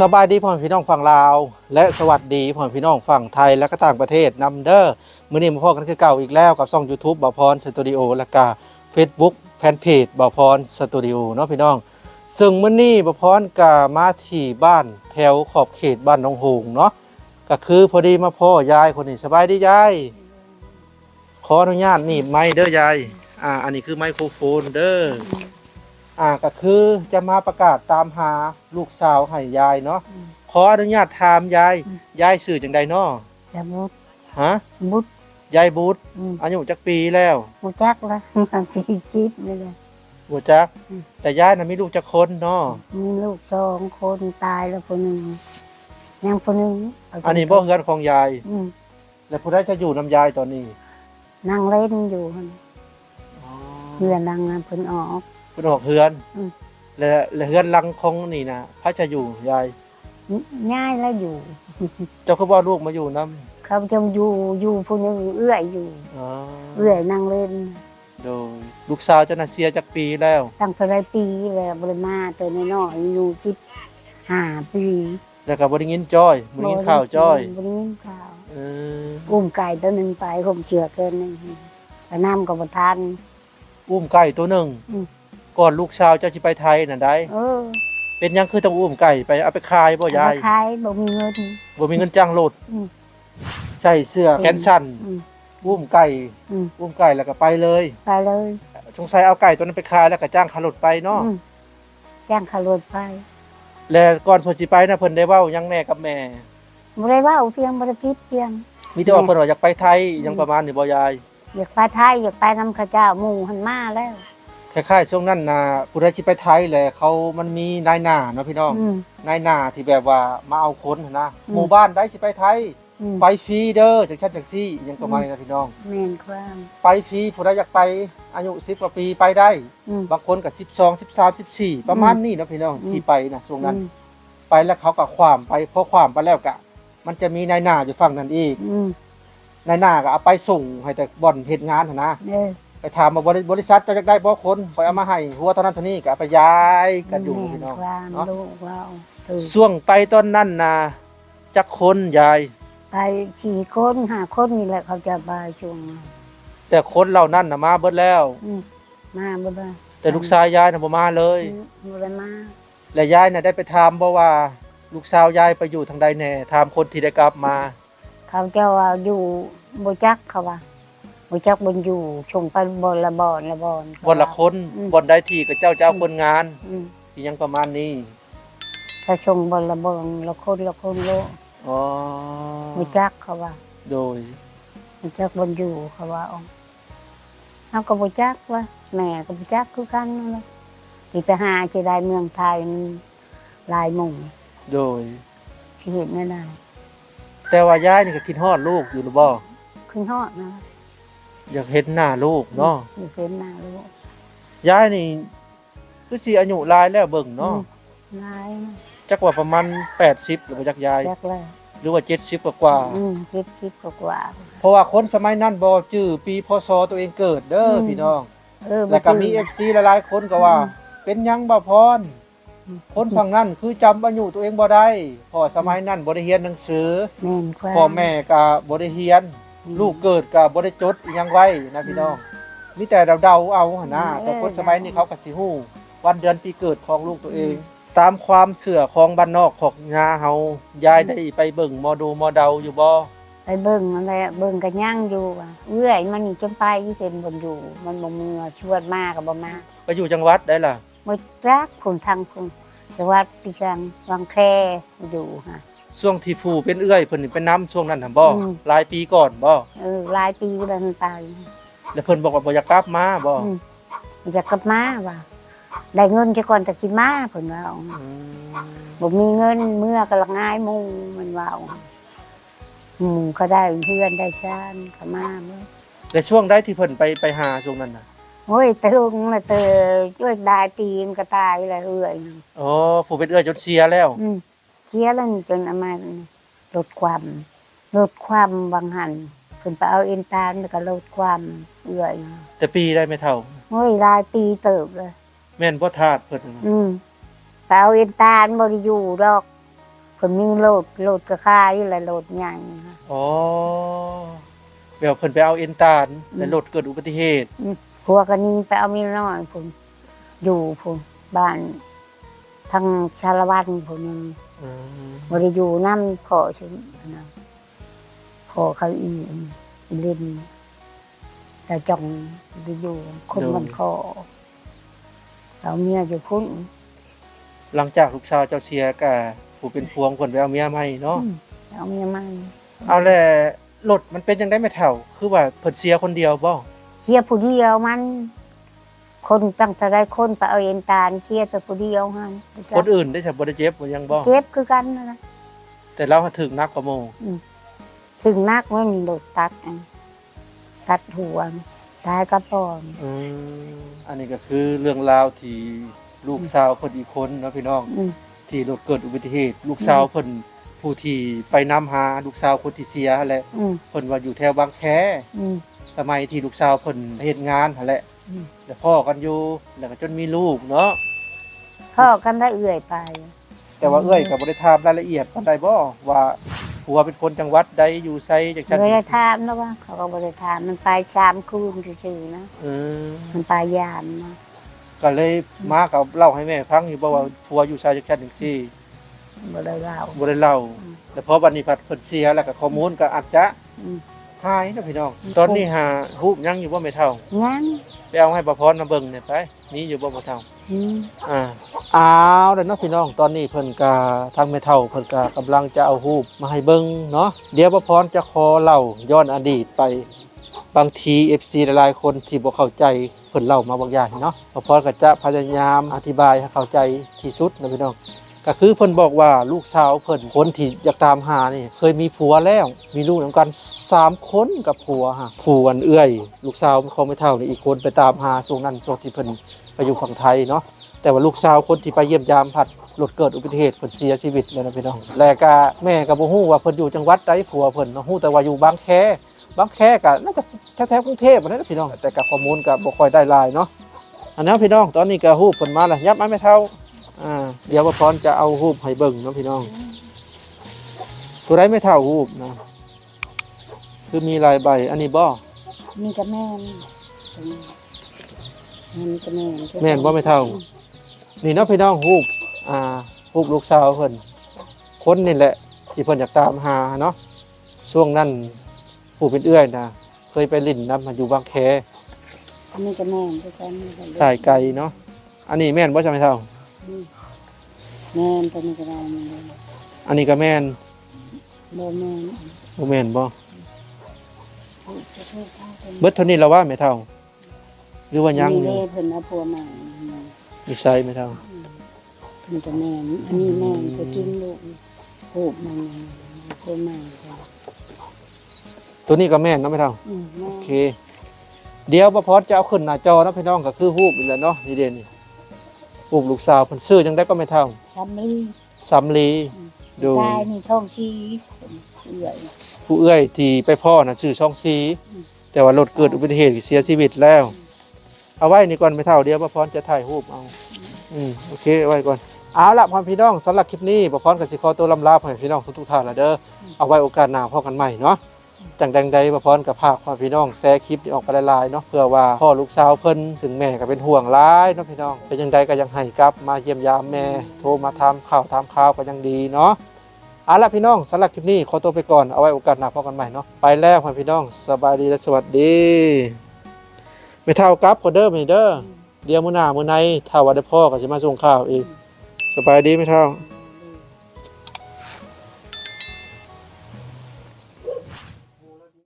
สบายดีพ่อพี่น้องฝั่งลาว และสวัสดีพ่อพี่น้องฝั่งไทยและก็ต่างประเทศนำเด้อมื้อนี้มาพบกันคือเก่าอีกแล้วกับช่อง YouTube บ่าวพรสตูดิโอและก็ Facebook แฟนเพจบ่าวพรสตูดิโอเนาะพี่น้อง ซึ่งมื้อนี้บ่าวพรก็มาที่บ้านแถวขอบเขตบ้านหนองหงเนาะก็คือพอดีมาพ่อยายคนนี้สบายดียายขออนุญาตหนี่ไม้เด้อยายอ่าอันนี้คือไมโครโฟนเด้อ อ่าก็คือจะมาประกาศตามหาลูกสาวให้ยายเนาะอืมขออนุญาตถามยายอืมยายสื่อจังใดเนาะแต่บุดฮะบุดยายบูดอืมอายุจักปีแล้วบูจักละสี่สิบนี่เลยบ่จักอืมแต่ยายน่ะมีลูกจักคนเนาะมีลูกสองคนตายแล้วคนหนึ่งยังคนหนึ่งเาอันนี้บ่เฮือนของยายอืมแล้วผู้ใดจะอยู่นํยายตอนนี้นั่งเล่นอยู่หั่นอ๋อเพื่อนนั่งงานเพิ่นออก เพิ่นออกเฮือนอืม และและเฮือนหลังของนี่นะพระจะอยู่ยาย ง่ายแล้วอยู่ เจ้าคือบ่ลูกมาอยู่นํเขาจะอยู่อยู่ผู้หนึงเอื้อยอยู่ อ๋อเอื้อยนั่งเล่นโดยลูกสาวเจ้าน่ะเสียจักปีแล้ว ตั้งแต่ไรปีแล้วบริมาตัวน้อยๆอยู่ที่ห้าปีแล้วก็บ่ได้ยินจ้อยบ่ได้ยินข่าวจ้อยบริยินข่าวเอออุ้มไก่ตัวหนึ่งไปผมเชือเกินหนึ่งแต่น้ำกับประทานอุ้มไก่ตัวหนึ่งอืม ก่อนลูกสาวเจ้าสิไปไทยน่ะได้เออเป็นหยังคือต้องอุ้มไก่ไปเอาไปขายบ่ยายเอไปขายบ่มีเงิน บ่มีเงินจ้างรถอืมใส่เสื้อแขนสั้นอืมอุ้มไก่อืม อุ้มไก่แล้วก็ไปเลยไปเลยสงสัยเอาไก่ตัวนั้นไปขายแล้วก็จ้างขารถไปเนาะอืมจ้างขารถไปแล้วก่อนเพิ่นสิไปนะเพิ่นได้เว้าหยังแน่กับแม่ บ่ได้ว่าเพียงบ่ได้พิษเพียง มีแต่ว่าแม่เพิ่นว่าอยากไปไทยหยังอืมประมาณนี้บ่ยาย อยากไปไทยอยากไปนำข้าเจ้าหมู่หันมาแล้ว คล้ายๆช่วงนั้นน่ะผู้ใดสิไปไทยแหละเขามันมีนายหน้าเนาะพี่น้องอืม นายหน้าที่แบบว่ามาเอาคนหั้นนะอืม หมู่บ้านได้สิไปไทย อืมไปฟรีเด้อจังซั่นจังซี่หยังประมาณนี้นะพี่น้อง แม่นความไปฟรีผู้ใดอยากไปอายุ10กว่าปีไปได้ อืม บางคนก็12 13 14 ประมาณอืมนี้นะพี่น้องอืม ที่ไปนะช่วงนั้นอืมไปแล้วเขาก็ความไปพอความไปแล้วก็มันจะมีนายหน้าอยู่ฝั่งนั้นอีกอืมนายหน้าก็เอาไปส่งให้แต่บ่อนเฮ็ดงานหั่นนะ เออ ไปถามว่าบริบริษัทจะอยากได้บ่คนคอยเอามาให้หัวเท่านั้นเท่านี้ก็เอาไปย้ายกันอยู่แม่พี่นน้องความเนาะลูกเราถูกช่วงไปตอนนั้นน่ะจักคนยาย ไปสี่คนห้าคนนี่แหละเขาจะไปช่วงนั้นแต่คนเหล่านั้นน่ะมาเบิดแล้ว อืมมาบ่ได้แต่ลูกชายยายน่ะบ่มาเลยบ่ได้มาและยายน่ะได้ไปถามบ่ว่า ลูกสาวยายไปอยู่ทางใดแน่ถามคนที่ได้กลับมา เขาเจ้าว่าอยู่บ่จักเขาว่า บ่จักบนอยู่ชงไปบนละบอนละบอนเขาบ่ละคนอืมบ่ได้ที่ก็เจ้าเจ้าคนงานอืมอีหยังประมาณนี้ถ้าชงบนละบอนละคนละคนโลอ๋อบ่จักเขาว่า โดยบ่จักบนอยู่เขาว่าเอาเฮาก็บ่จักว่าแม่ก็บ่จักคือกันนั่นแหละที่ไปหาที่ได้เมืองไทยมันหลายหมู่โดยที่เห็นนั่นน่ะแต่ว่ายายนี่ก็คิดฮอดลูกอยู่หรือบ่ขึ้นฮอดนะ อยากเห็นหน้าลูกเนาะอยู่เพิ่นหน้าลูกยายนี่คือสิอายุหลายแล้วเบิ่งเนาะหลายนะจักว่าประมาณ80หรือว่าจักยายจักเลยหรือว่า70กว่ากว่าอืมคิดคิดกว่า เพราะว่าคนสมัยนั้นบ่จื้อปีพศตัวเองเกิดเด้ออมพี่น้องเออแล้วก็มีบ่จื้อ FC หลายๆคนก็ว่าอืมเป็นหยังบ่พรอืมคนฝั่งนั้นคือจำอายุตัวเองบ่ได้เพราะสมัยนั้นบ่ได้เรียนหนังสือแม่นความพ่อแม่ก็บ่ได้เรียน ลูกเกิดก็บ่ได้จดอิหยังไว้นะพี่น้องมีแต่เดาๆเอาหั่นนะแต่คนสมัยนี้เขาก็สิฮู้วันเดือนปีเกิดของลูกตัวเอง ตามความเชื่อของบ้านนอกของยาเฮายายได้ไปเบิ่งหมอดูหมอเดาอยู่บ่ไปเบิ่งนั่นแหละเบิ่งกันย่างอยู่ว่ะเอื้อยมันนี่จนไปที่เป็นบนอยู่ มันบ่มือชวดมากกับบ่มาไปอยู่จังหวัดได้ล่ะบ่จักผลทางพุ่นจังหวัดปีจังวังแคอยู่ฮะ ช่วงที่ผู้เป็นเอื้อยเพิ่นนี่เป็นน้ำช่วงนั้นหั่นบ่อืม หลายปีก่อนบ่เออหลายปีแล้วมันไปแล้วเพิ่นบอกว่าบ่อยากกลับมาบ่อืมมันจะกลับมาว่ะได้เงินจะก่อนจะกินมาเพิ่นว่าเอาอืมบ่มีเงินเมื่อก็ละง่ายหมู่มันว่าเอาหมู่ก็ได้เพื่อนได้ชานก็มาเบิ่งแล้วช่วงใดที่เพิ่นไปไปหาช่วงนั้นน่ะโอ้ยตะลุงละเตอช่วยได้ปีมนก็ตายเลยเอื้อยอ๋อผู้เป็นเอื้อยจนเสียแล้ว อืม เชียร์แล้วนี่จนเอามาลดความลดความบางหันขึ้นไปเอาเอ็นตาลแล้วก็ลดความเอื้อยแต่ปีได้ไม่เท่าโอ้ยหลายปีเติบเลยแม่นบ่ทาดเพิ่นน่ะอืมไปเอาเอ็นตาลบริยูดอกคนมีโลดโลดกระคายอะไรโลดใหญ่ค่ะอ๋อแบบเพิ่นไปเอาเอ็นตาลแล้วรถเกิดอุบัติเหตุผัวกันนี้ไปเอามีน้อยผมอยู่ผมบ้าน ทางชาละวันผมยังอืมบริอยู่น้ำพอฉันนะพอเขาอีอีเล่นแต่จองบริอยู่คนมันคอเราเมียอยู่พุ่นหลังจากลูกสาวเจ้าเสียก็ผู้เป็นพวงเพิ่นไปเอาเมียใหม่เนาะอืมเอาเมียมันเอาแหละรถมันเป็นจังได๋แม่เฒ่า คือว่าเพิ่นเสียคนเดียวบ่เชียร์ผู้เดียวมัน คนตั้งแต่ได้คนไปเอาเอ็นตาลเชียร์แต่ผู้เดียวฮันคนอื่นได้จะบ่ได้เจ็บบ่ยังบ่เจ็บคือกันนะนะแต่เราถึกนักกว่าหมู่ถึงนักไม่มีโดดตัดอันตัดหัวตายกระปอมอืมอันนี้ก็คือเรื่องราวที่ลูกสาวเพิ่นอีกคนเนาะพี่น้องอืมที่รถเกิดอุบัติเหตุ ลูกสาวเพิ่นผู้ที่ไปนำหาลูกสาวคนที่เสียนั่นแหละอืมเพิ่นว่าอยู่แถวบางแคอืมสมัยที่ลูกสาวเพิ่นเฮ็ดงานนั่นแหละอืมแล้วพ่อกันอยู่แล้วก็จนมีลูกเนาะพ่อกันได้เอื่อยไป แต่ว่าเอ้ยก็บ่ได้ถามรายละเอียดปานใดบ่ว่าผัวเป็นคนจังหวัดใดอยู่ไสจังซั่นเลยได้ถามแล้วว่าเขาก็บริถามมันไปชามคืนซื่อๆนะอืมมันไปยามนะก็เลยมากับเล่าให้แม่ฟังอยู่บ่ว่าผัวอยู่ไสจังซั่นจังซี่บ่ได้เล่าบ่ได้เล่าอืมแต่พอบัดนี้พัดเพิ่นเสียแล้วก็ข้อมูลก็อาจจะอืม หายนะพี่น้องอืมตอนนี้หารูปยังอยู่บ่แม่เฒ่างั้นไปเอาให้ประพรมาเบิ่งเนี่ยไปมีอยู่บ่แม่เฒ่าอืมอ่าอ้าวแล้วเนาะพี่น้องตอนนี้เพิ่นก็ทางแม่เฒ่าเพิ่นก็กำลังจะเอารูปมาให้เบิ่งเนาะเดี๋ยวประพรจะขอเล่าย้อนอดีตไปบางที FC หลายๆคนที่บ่เข้าใจเพิ่นเล่ามาบางอย่างเนาะประพรก็จะพยายามอธิบายให้เข้าใจที่สุดนะพี่น้อง ก็คือเพิ่นบอกว่าลูกสาวเพิ่นคนที่อยากตามหานี่ เคยมีผัวแล้ว มีลูกนำกันสามคนกับผัวฮะผัวอันเอื้อย ลูกสาวเของไม่เท่านี่อีกคนไปตามหาช่วงนั้นช่วงที่เพิ่นไปอยู่ฝั่งไทยเนาะแต่ว่าลูกสาวคนที่ไปเยี่ยมยามผัดรถเกิดอุบัติเหตุเพิ่นเสียชีวิตแล้วนะพี่น้องแล้วก็แม่ก็บ่ฮู้ว่าเพิ่นอยู่จังหวัดใดผัวเพิ่นเนาะฮู้แต่ว่าอยู่บางแคบางแคก็น่าจะแถวๆกรุงเทพฯนั่นแหละพี่น้องแต่กับข้อมูลก็บ่ค่อยได้หลายเนาะอันนั้นพี่น้องตอนนี้ก็ฮู้เพิ่นมาแล้วยับมาไม่เท่า อ่าเดี๋ยวว่าพรจะเอาหูปให้เบิ่งเนาะพี่น้อง ตัวไรไม่เท่าหูปนะ คือมีหลายใบ อันนี้บ่นี่ก็แม่นนี่ก็แม่นแม่นบ่ไม่เท่า นี่เนาะพี่น้องหูปอ่าหูปลูกสาวเพิ่นคนนี่แหละ ที่เพิ่นอยากตามหาเนาะช่วงนั้นผู้เป็นเอื้อยนะเคยไปลิ่นน้ำมาอยู่บางแคอันนี้ก็แม่นด้วยกันนี่ก็สายไกลเนาะอันนี้แม่นบ่ใช่ไหมเท่าอืม แม่นตัวนี้ก็ได้แม่นอันนี้ก็แม่นบ่แม่นบ่แม่นบ่พูดจะพูดเอาเป็นเบิดเท่านี้แล้วว่าไม่เท่า หรือว่ายังอนี่ยู่เล่เพิ่นเอาผัวใหม่มีใช่ไม่เท่าเพิ่นก็แม่นอันนี้แม่นก็กินลูกหูบมันผัวใหม่ค่ะตัวนี้ก็แม่นเนาะไม่เท่า อืมแม่โอนเค เดี๋ยวประพอจะเอาขึ้นหน้าจอนะพี่น้องก็คือรูปนี่แหละเนาะนี่เด่นนี่ รูปลูกสาวเพิ่นซื้อจังได้ก็ไม่เท่าทำนี่สำลีดู ตายนี่ท้องชีเอื่อยผู้เอื้อยที่ไปพ่อน่ะชื่อช่องซีอืมแต่ว่ารถเกิดอุบัติเหตุเสียชีวิตแล้ว เอาไว้นี่ก่อนไม่เท่าเดี๋ยวประพรจะถ่ายรูปเอา อืมโอเคเอาไว้ก่อนเอาละพ่อพี่น้องสำหรับคลิปนี้ประพรกับสิขอตัวลำลาพ่อพี่น้องทุกๆท่านละเด้อเอาไว้โอกาสหน้าพอกันใหม่เนาะ จังใดใดประพรกับภาคพ่อพี่น้องแชร์คลิปออกไปหลายๆเนาะเพื่อว่าพ่อลูกสาวเพิ่นถึงแม่ก็เป็นห่วงร้ายเนาะพี่น้องเป็นยังใดก็ยังให้กลับมาเยี่ยมยามแม่โทรมาทำข่าวทำข่าวก็ยังดีเนาะเอาละพี่น้องสำหรับคลิปนี้ขอตัวไปก่อนเอาไว้โอกาสหน้าพบกันใหม่เนาะไปแล้วพี่น้องสบายดีและสวัสดีไม่เท่ากับคนเดิมนี่เด้อเดี๋ยวมื้อหน้ามื้อในถ้าว่าได้พ่อก็จะมาส่งข่าวอีกสบายดีไม่เท่า